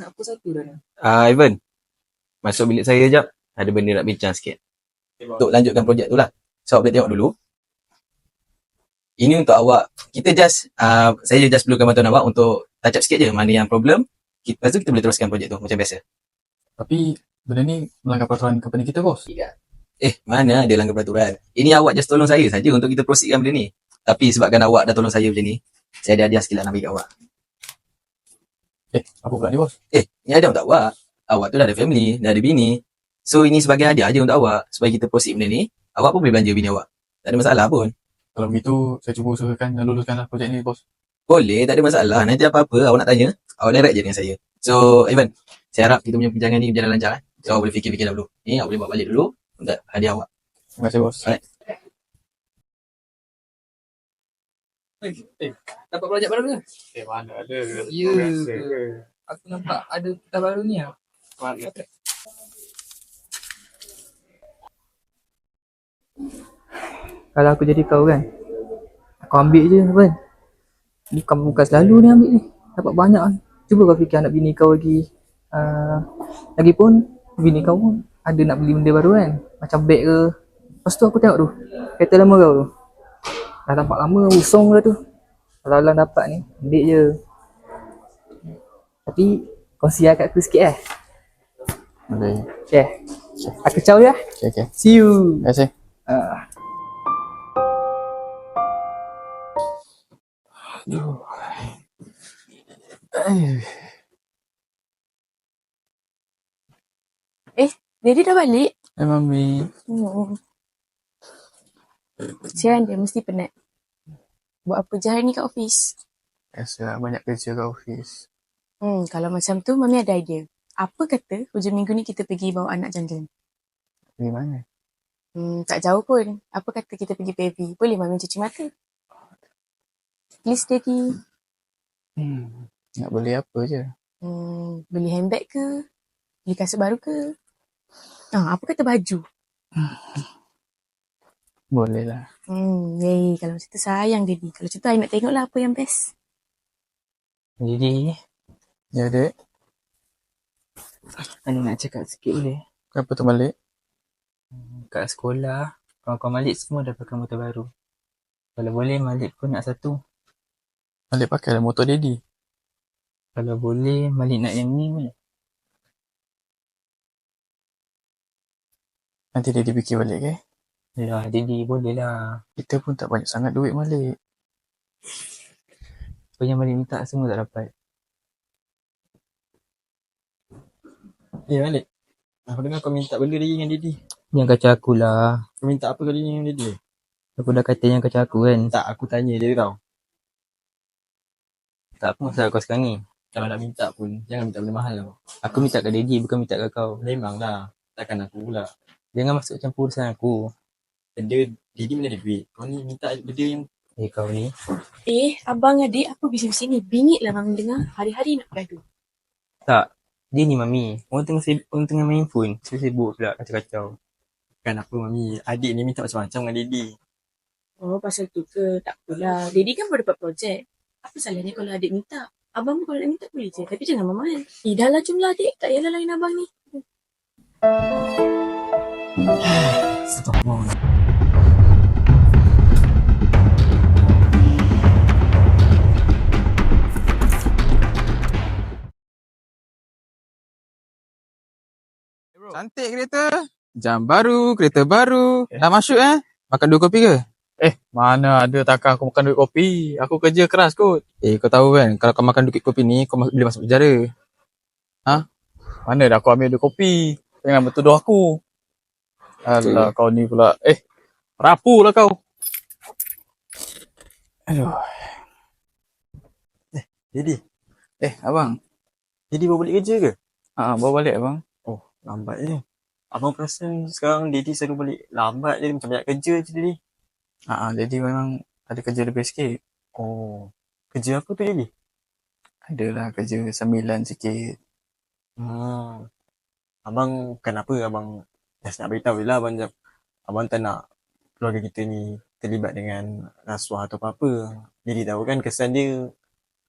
anak aku satu dah ni. Ah, Ivan. Masuk bilik saya jap. Ada benda nak bincang sikit. Untuk lanjutkan projek tu lah. So, boleh tengok dulu. Ini untuk awak. Kita just, uh, saya just perlukan bantuan awak untuk touch up sikit je mana yang problem. Kita, lepas tu kita boleh teruskan projek tu macam biasa. Tapi benda ni melanggar peraturan company kita bos. Eh, mana ada langgar peraturan. Ini awak just tolong saya saja untuk kita proceedkan benda ni. Tapi sebabkan awak dah tolong saya macam ni, saya ada hadiah sikit lah nak bagi kat awak. Eh, apa pula ni bos? Eh, ni hadiah untuk awak. Awak tu dah ada family, dah ada bini. So, ini sebagai hadiah je untuk awak. Supaya kita proceed benda ni, awak pun boleh belanja bini awak. Tak ada masalah pun. Kalau begitu saya cuba usahakan dan luluskanlah projek ni bos. Boleh, tak ada masalah. Nanti apa-apa awak nak tanya, awak direct je dengan saya. So, Ivan, saya harap kita punya perbincangan ni berjalan lancar. Eh? So, awak boleh fikir-fikir dulu. Ni, awak boleh bawa balik dulu untuk hadiah awak. Terima kasih bos. Alright. Eh, dapat projek baru ke? Eh, mana ada. Ya ke? Aku nampak ada peta baru ni lah. Kalau aku jadi kau kan, aku ambil je kan. Bukan, bukan selalu ni ambil ni. Dapat banyak ni. Cuba kau fikir anak bini kau lagi. Uh, lagipun, bini kau pun ada nak beli benda baru kan. Macam beg ke. Lepas tu aku tengok tu. Kereta lama kau tu. Dah nampak lama, usong dah tu. Kalau Alang dapat ni, ambil je. Tapi, kongsi kat aku sikit eh. Boleh. Okay. Aku caw ya. Okay, okay. See you. Terima kasih. Ah. Aduh. Eh, Daddy dah balik? eh mami. Hmm. Sian dia mesti penat. Buat apa je hari ni kat office? Biasa banyak kerja kat office. Hmm, kalau macam tu, Mami ada idea. Apa kata hujung minggu ni kita pergi bawa anak jalan-jalan? Pergi mana? Hmm, tak jauh pun. Apa kata kita pergi PV? Boleh Mami cuci mata? Please, Daddy. Hmm. Nak beli apa je? Hmm, beli handbag ke? Beli kasut baru ke? Ah, apa kata baju? Boleh lah. Hmm, yay. Kalau macam tu sayang Daddy. Kalau macam tu, I nak tengok lah apa yang best. Jadi, Ya, dek. ada nak cakap sikit boleh? Kenapa tu balik? Kat sekolah, kawan-kawan Malik semua dah pakai motor baru. Kalau boleh, Malik pun nak satu. Balik pakai lah motor daddy. Kalau boleh, Malik nak yang ni boleh. Nanti daddy fikir balik ke? Ya, jadi boleh lah. Kita pun tak banyak sangat duit balik. Apa yang Malik minta semua tak dapat. Eh Malik, aku dengar kau minta benda lagi dengan Didi. Yang kacau aku lah. Kau minta apa kali dengan Didi? Aku dah kata yang kacau aku kan. Tak, aku tanya dia tau. Tak apa masalah kau sekarang ni. Kalau nak minta pun, jangan minta benda mahal tau. Aku minta kat Daddy bukan minta kat kau. Memang lah, takkan aku pula. Jangan masuk campur urusan aku. Benda, Didi mana ada duit. Kau ni minta benda yang Eh kau ni. Eh, abang adik apa bising-bising ni? Bingit lah Mami dengar. Hari-hari nak bergaduh. Tak. Dia ni mami. Orang tengah sibuk, orang tengah main phone. Saya sibuk pula kacau-kacau. kan apa mami. Adik ni minta macam-macam dengan Didi. Oh, pasal tu ke? Tak apalah. Daddy kan baru dapat projek. Apa salahnya kalau adik minta? Abang pun kalau nak minta boleh je. Tapi jangan mahal. Eh, dah lah jumlah adik. Tak payahlah lain abang ni. Astagfirullah. Cantik kereta. Jam baru, kereta baru. Dah masuk eh? Makan dua kopi ke? Eh, mana ada takkan aku makan duit kopi. Aku kerja keras kot. Eh, kau tahu kan, kalau kau makan duit kopi ni, kau mas- boleh masuk penjara. Ha? Mana dah aku ambil duit kopi. Jangan bertuduh aku. Alah, kau ni pula. Eh, rapu lah kau. Aduh. Didi, Eh, abang. Didi bawa balik kerja ke? Ha, bawa balik abang. Lambat je. Abang perasan sekarang Didi selalu balik lambat je. Macam banyak kerja je Didi. Ha, jadi memang ada kerja lebih sikit. Oh, kerja apa tu Didi? Adalah kerja sambilan sikit. Hmm. Abang kenapa abang just nak beritahu je lah abang. Abang tak nak keluarga kita ni terlibat dengan rasuah atau apa-apa. Jadi tahu kan kesan dia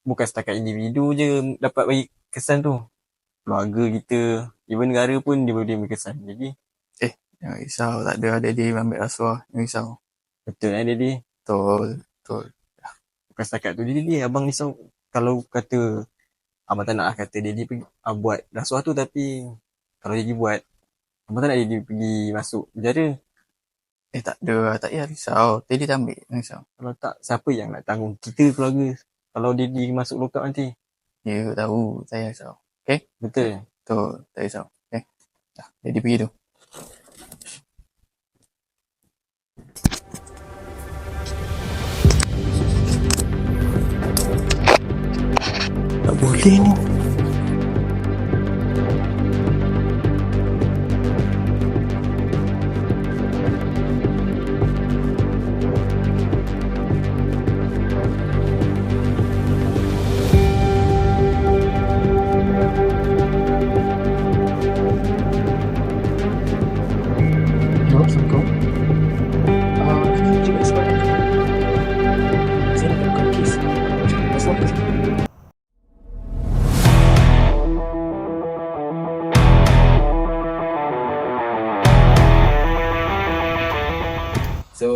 bukan setakat individu je dapat bagi kesan tu. keluarga kita, even negara pun dia boleh berkesan. Jadi, Jangan risau, tak ada adik-adik ambil rasuah. Jangan risau. betul eh Daddy? Betul. Betul. Bukan setakat tu Daddy, abang risau kalau kata abang tak nak lah kata Daddy pergi, ah, buat rasuah tu tapi kalau Daddy buat, abang tak nak Daddy pergi masuk penjara. Eh tak ada, tak payah risau. Tadi tak ambil, jangan risau. Kalau tak, siapa yang nak tanggung kita keluarga kalau Daddy masuk lock up nanti? Ya, tahu. Payah risau. Betul? Betul, tak risau. Okay. Dah, jadi pergi tu. Tak boleh ni.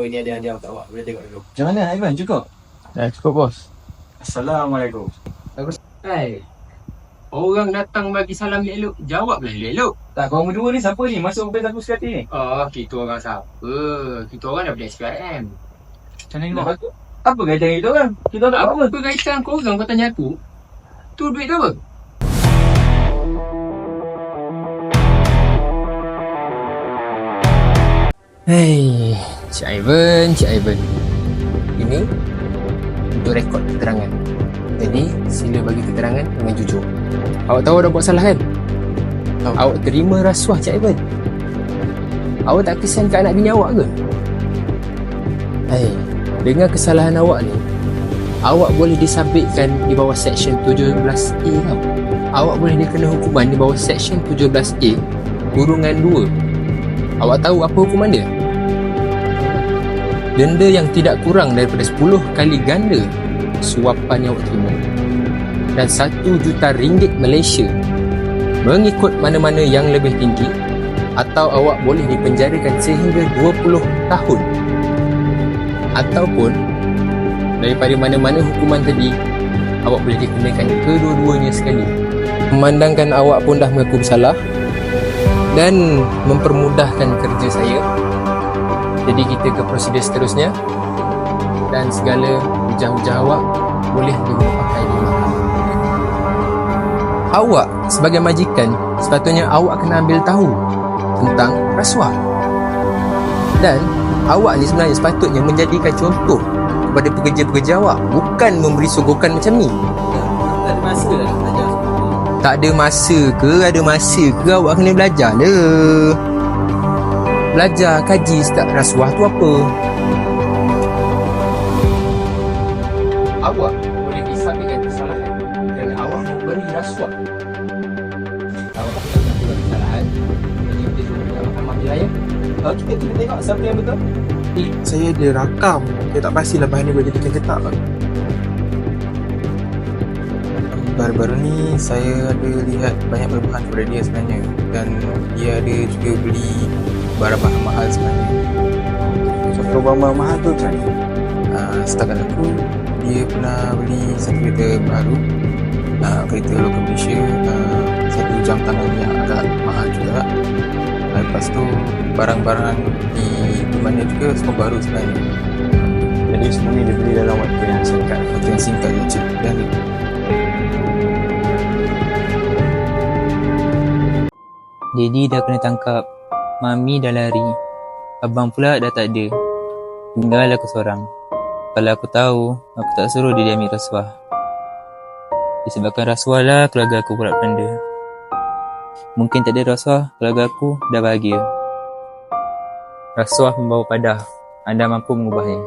So ini ada hadiah untuk awak. Boleh tengok dulu. Macam mana Ivan? Cukup? Dah cukup, bos. Assalamualaikum. Hai. Orang datang bagi salam elok, jawablah elok-elok. Tak, korang berdua ni siapa ni? Masuk best aku sekali ni. Oh, kita orang siapa? Kita orang daripada SPRM. Macam mana ni, Mak? Apa, apa kaitan kita orang? Kita tak apa. Apa kaitan kau orang kau tanya aku? Tu duit tu apa? Hei, Cik Ivan, Cik Ivan. Ini untuk rekod keterangan. Jadi, sila bagi keterangan dengan jujur. Awak tahu dah buat salah kan? Tahu. Awak terima rasuah Cik Ivan. Awak tak kesian ke anak bini awak ke? Hei, dengan kesalahan awak ni, awak boleh disabitkan di bawah Section 17A tau. Awak boleh dikena hukuman di bawah Section 17A kurungan 2. Awak tahu apa hukuman dia? Denda yang tidak kurang daripada 10 kali ganda suapan awak terima dan 1 juta ringgit Malaysia. Mengikut mana-mana yang lebih tinggi atau awak boleh dipenjarakan sehingga 20 tahun. Ataupun daripada mana-mana hukuman tadi awak boleh dikenakan kedua-duanya sekali. Memandangkan awak pun dah mengaku bersalah dan mempermudahkan kerja saya jadi kita ke prosedur seterusnya dan segala hujah-hujah awak boleh pakai di mahkamah. Awak sebagai majikan sepatutnya awak kena ambil tahu tentang rasuah. Dan awak ni sebenarnya sepatutnya menjadikan contoh kepada pekerja-pekerja awak bukan memberi sogokan macam ni. Tak ada masa nak belajar. Tak ada masa ke ada masa ke awak kena belajar lah. Belajar kaji start rasuah tu apa. Awak boleh disabitkan kesalahan kerana awak memberi rasuah. Awak tak melakukan kesalahan. Jadi kita suruh ke mahkamah wilayah. Oh, kita kita tengok siapa yang betul. saya ada rakam saya tak pastilah bahan ni boleh jadikan ketak tak Baru-baru ni saya ada lihat banyak perubahan kepada dia sebenarnya dan dia ada juga beli barang-barang mahal sebenarnya. So, perubahan mahal tu macam mana? Uh, setakat aku dia pernah beli satu kereta baru uh, kereta lokal Malaysia uh, satu jam tangan yang agak mahal juga uh, lepas tu barang-barang di rumahnya juga semua baru sebenarnya Jadi semua ni dia beli dalam waktu yang singkat. waktu yang singkat je cik dan Daddy dah kena tangkap. Mami dah lari. Abang pula dah tak ada. Tinggal aku seorang. Kalau aku tahu, aku tak suruh dia ambil rasuah. Disebabkan rasuah lah keluarga aku pula panda. Mungkin tak ada rasuah, keluarga aku dah bahagia. Rasuah membawa padah. Anda mampu mengubahnya.